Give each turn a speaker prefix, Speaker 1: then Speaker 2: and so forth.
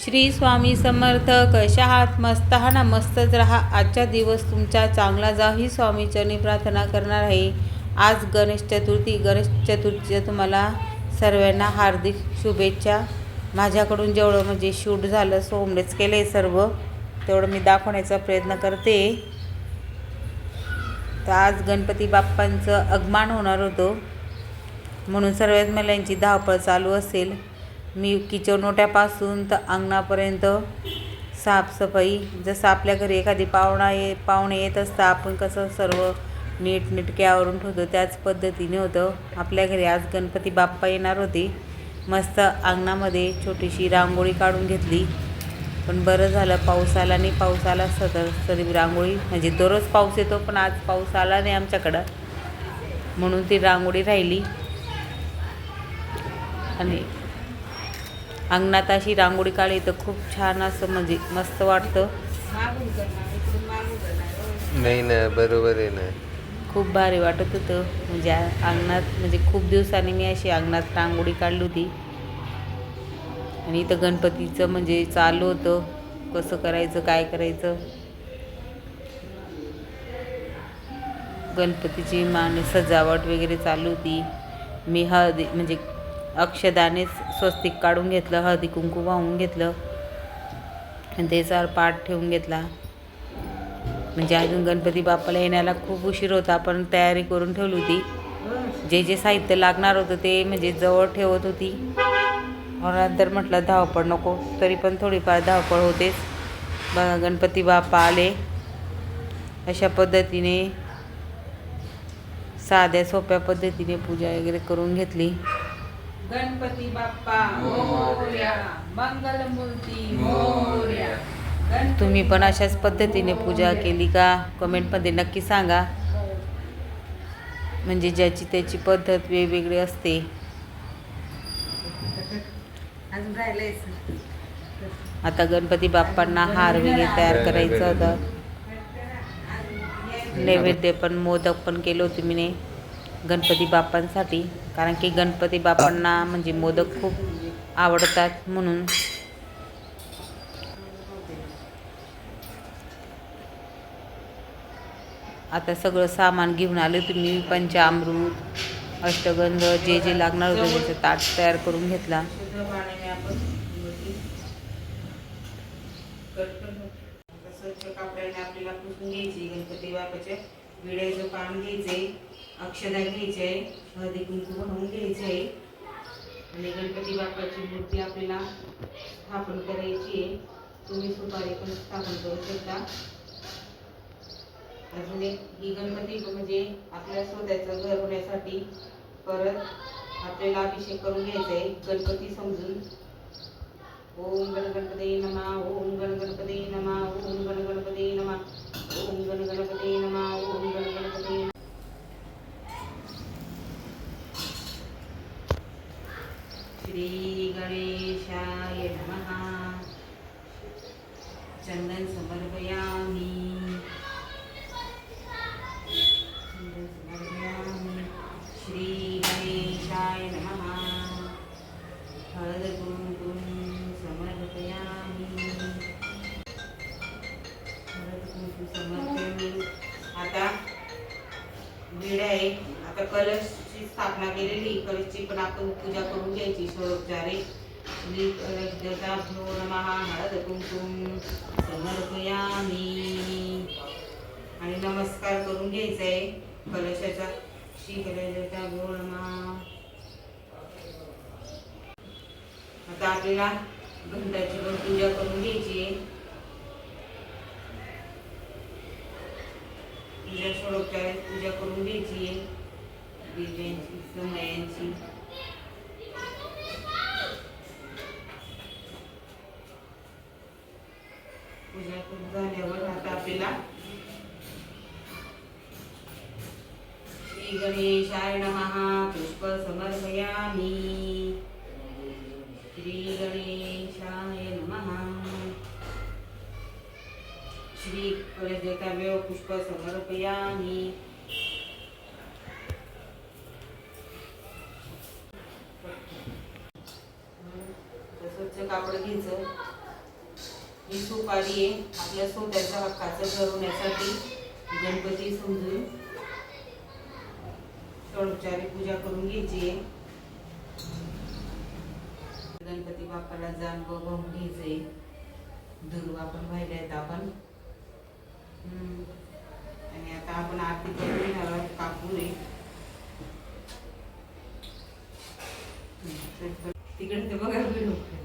Speaker 1: श्री स्वामी समर्थ कशा आहात मस्त हा ना मस्तच राहा आजचा दिवस तुमचा चांगला जाव ही स्वामी चरणी प्रार्थना करणार आहे. आज गणेश चतुर्थी गणेश चतुर्थीच्या तुम्हाला सर्वांना हार्दिक शुभेच्छा. माझ्याकडून जेवढं म्हणजे शूट झालं सोमडेच केले सर्व तेवढं मी दाखवण्याचा प्रयत्न करते. तर आज गणपती बाप्पांचं आगमन होणार होतं. म्हणून सर्वात महिलांची धावपळ चालू असेल. मी किचन ओट्यापासून तर अंगणापर्यंत साफसफाई जसं आपल्या घरी एखादी पाहुणा ये पाहुणे येत असतं आपण कसं सर्व नीटनेटके आवरून ठेवतो. त्याच पद्धतीने होतं. आपल्या घरी आज गणपती बाप्पा येणार होते. मस्त अंगणामध्ये छोटीशी रांगोळी काढून घेतली. पण बरं झालं पाऊस आला नाही. पाऊस आला सदर तरी रांगोळी. म्हणजे दररोज पाऊस येतो पण आज पाऊस आला नाही आमच्याकडं. म्हणून ती रांगोळी राहिली. आणि अंगणात अशी रांगोळी काढली तर खूप छान असं म्हणजे मस्त वाटतं.
Speaker 2: नाही ना बरोबर आहे ना.
Speaker 1: खूप भारी वाटत होतं. म्हणजे अंगणात म्हणजे खूप दिवसांनी मी अशी अंगणात रांगोळी काढली होती. आणि इथं गणपतीचं म्हणजे चालू होतं. कसं करायचं काय करायचं? गणपतीची मान सजावट वगैरे चालू होती. मी हळदी म्हणजे अक्षदानेच स्वस्तिक काढून घेतलं हळदी कुंकू वाहून घेतलं आणि त्याच्यावर पाठ ठेवून घेतला. म्हणजे अजून गणपती बाप्पाला येण्याला खूप उशीर होता पण तयारी करून ठेवली होती. जे जे साहित्य लागणार होतं ते म्हणजे जवळ ठेवत होती. नंतर म्हटलं धावपळ नको. तरी पण थोडीफार धावपळ होतेच. बघा गणपती बाप्पा आले. अशा पद्धतीने साध्या सोप्या पद्धतीने पूजा वगैरे करून घेतली. गणपती बाप्पा मोरया. मंगलमूर्ती मोरया. तुम्ही पण अशाच पद्धतीने पूजा केली का? कमेंटमध्ये नक्की सांगा. म्हणजे ज्याची त्याची पद्धत वेगवेगळी असते. आता गणपती बाप्पांना हार वगैरे तयार करायचं होतं. नैवेद्य पण मोदक पण केलं होते मी गणपती बाप्पांसाठी. कारण की गणपती बाप्पांना म्हणजे मोदक खूप आवडतात म्हणून. आता सगळं सामान घेऊन आले तुम्ही. पंचामृत अष्टगंध जे जे लागणार होतं त्याचं ताट तयार करून घेतला. स्वच्छ कपड्याने आपल्याला पुसून घ्यायची गणपती बाप्पाच्या विड्याचं पान घ्यायचे. अक्षदा घ्यायची आहे हळदी कुंकू बनवून घ्यायचं आहे. आणि गणपती बाप्पाची मूर्ती आपल्याला स्थापन करायची आहे. तुम्ही सुपारी पण स्थापन करू शकता. अजून एक ही गणपती म्हणजे आपल्या स्वतःचं घर होण्यासाठी परत आपल्याला अभिषेक करून घ्यायचा आहे. गणपती समजून. ओम गण गणपती नमा ओम गण गणपती नमा ओम गण गणपती नमा ओम गण गणपती नमा ओम गण गणपती श्री गणेशाय नमः। चंदन समर्पयामि। चंदन समर्पयामि। श्री गणेशाय नमः। हळद कुंकुम समर्पयामि। हळद कुंकुम समर्पयामि। आता वेळ आहे आता कलशची स्थापना केलेली. कलशची पण आपण पूजा करून घ्यायची. स्वरोपचारे श्री नमः हळद कुंकुम समर्पयामि. आणि नमस्कार करून घ्यायचा आहे कलशाचा श्री कलशाचा गो नमः आता आपल्याला घंटाची पण पूजा करून घ्यायची आहे. पूजा स्वरूपच्या पूजा करून घ्यायची आहे. दिव्यांची समयांची पूजा करून झाल्यावर आता आपल्याला श्री गणेशाय नमः पुष्प समर्पयामि श्री गणेशाय नमः श्री कलशदेवताभ्यो पुष्प समर्पयामि स्वच्छ कापड घ्यायचं. ही सुपारी आहे. आपल्या स्वतःच्या हक्काचं ठरवण्यासाठी गणपती समजून षोडोपचारी पूजा करून घ्यायची आहे. गणपती बाप्पाला जाण बघून घ्यायचंय. दुर्वा पण पाहिल्या आहेत आपण. हम्म. आणि आता आपण आरती करून घेणार आहोत कापूर आहे तिकडे ते बघायला व्हिडिओ